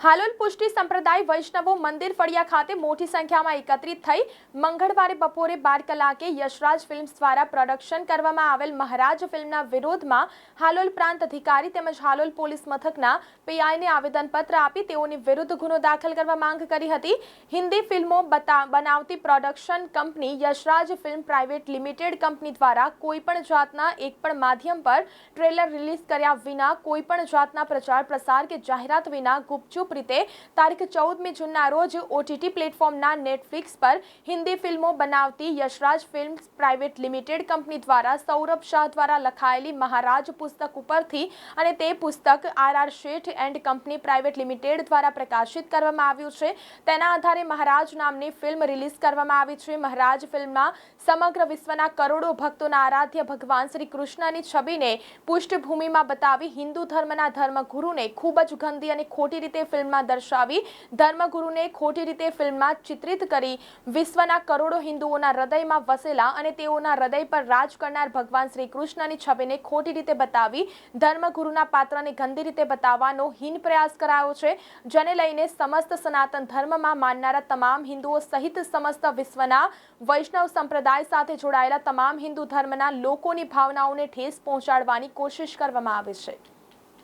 હાલોલ પુષ્ટિ સંપ્રદાય વૈષ્ણવો મંદિર ફળિયા ખાતે મોટી સંખ્યામાં એકત્રિત થઈ મંગળવારે બપોરે બાર કલાકે યશરાજ ફિલ્મ્સ દ્વારા પ્રોડક્શન કરવામાં આવેલ મહારાજ ફિલ્મના વિરોધમાં હાલોલ પ્રાંત અધિકારી તેમજ હાલોલ પોલીસ મથકના પીઆઈને આવેદનપત્ર આપી તેઓની વિરુદ્ધ ગુનો દાખલ કરવા માંગ કરી હતી. હિન્દી ફિલ્મો બનાવતી production company Yash Raj film private limited company દ્વારા કોઈપણ જાતના એક પણ માધ્યમ પર ટ્રેલર રિલીઝ કર્યા વિના કોઈપણ જાતના પ્રચાર પ્રસાર કે જાહેરાત વિના ગુપચુપ રીતે તારીખ ચૌદમી જૂનના રોજ ઓટીટી પ્લેટફોર્મના નેટફ્લિક્સ પર હિન્દી ફિલ્મો બનાવતી Yash Raj films private limited company દ્વારા સૌરભ શાહ દ્વારા લખાયેલી મહારાજ પુસ્તક ઉપરથી અને તે પુસ્તક R Sheth and company private limited દ્વારા પ્રકાશિત કરવામાં આવ્યું છે. તેના આધારે મહારાજ નામની ફિલ્મ રિલીઝ કરવામાં આવી છે. મહારાજ ફિલ્મમાં સમગ્ર વિશ્વના કરોડો ભક્તોના આરાધ્ય ભગવાન શ્રી કૃષ્ણની છબીને પૃષ્ઠભૂમિમાં બતાવી હિન્દુ ધર્મના ધર્મગુરુને ખૂબ જ ગંદી અને ખોટી રીતે ફિલ્મમાં દર્શાવી ધર્મગુરુને ખોટી રીતે ફિલ્મમાં ચિત્રિત કરી વિશ્વના કરોડો હિન્દુઓના હૃદયમાં વસેલા અને તેઓના હૃદય પર રાજ કરનાર ભગવાન શ્રી કૃષ્ણની છબીને ખોટી રીતે બતાવી ધર્મગુરુના પાત્રને ગંદી રીતે બતાવવાનો હીન પ્રયાસ કરાયો છે, જેને લઈને સમસ્ત સનાતન ધર્મમાં માનનારા તમામ હિન્દુઓ સહિત સમસ્ત વિશ્વના વૈષ્ણવ સંપ્રદાય સાથે જોડાયેલા તમામ હિન્દુ ધર્મના લોકોની ભાવનાઓને ઠેસ પહોંચાડવાની કોશિશ કરવામાં આવે છે.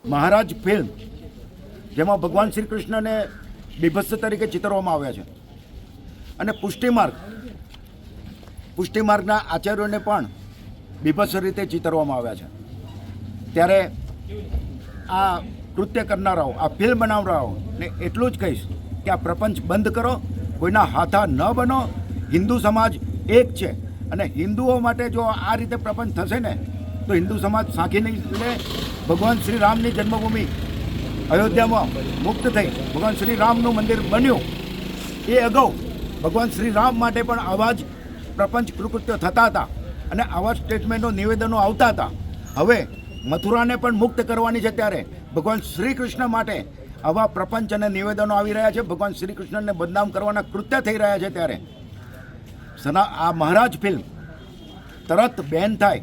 મહારાજ ફિલ્મ જેમાં ભગવાન શ્રી કૃષ્ણને બીભત્સ તરીકે ચિતરવામાં આવ્યા છે. અને પુષ્ટિમાર્ગ, પુષ્ટિમાર્ગના આચાર્યોને પણ બીભત્સ રીતે ચિતરવામાં આવ્યા છે. ત્યારે આ કૃત્ય કરનારાઓ, આ ફિલ્મ બનાવનારાઓ ને એટલું જ કહીશ કે આ પ્રપંચ બંધ કરો, કોઈના હાથા ન બનો, હિન્દુ સમાજ એક છે. અને હિન્દુઓ માટે જો આ રીતે પ્રપંચ થશે ને, તો હિન્દુ સમાજ સાંખી નહીં લે. ભગવાન શ્રી રામની જન્મભૂમિ અયોધ્યામાં મુક્ત થઈ ભગવાન શ્રી રામનું મંદિર બન્યું. એ અગાઉ ભગવાન શ્રી રામ માટે પણ આવા જ પ્રપંચ કૃકૃત્ય થતા હતા અને આવા સ્ટેટમેન્ટો નિવેદનો આવતા હતા. હવે મથુરાને પણ મુક્ત કરવાની છે ત્યારે ભગવાન શ્રી કૃષ્ણ માટે આવા પ્રપંચ અને નિવેદનો આવી રહ્યા છે. ભગવાન શ્રી કૃષ્ણને બદનામ કરવાના કૃત્ય થઈ રહ્યા છે ત્યારે. સના આ મહારાજ ફિલ્મ તરત બેન થાય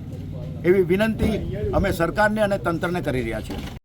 એવી વિનંતી અમે સરકારને અને તંત્રને કરી રહ્યા છીએ.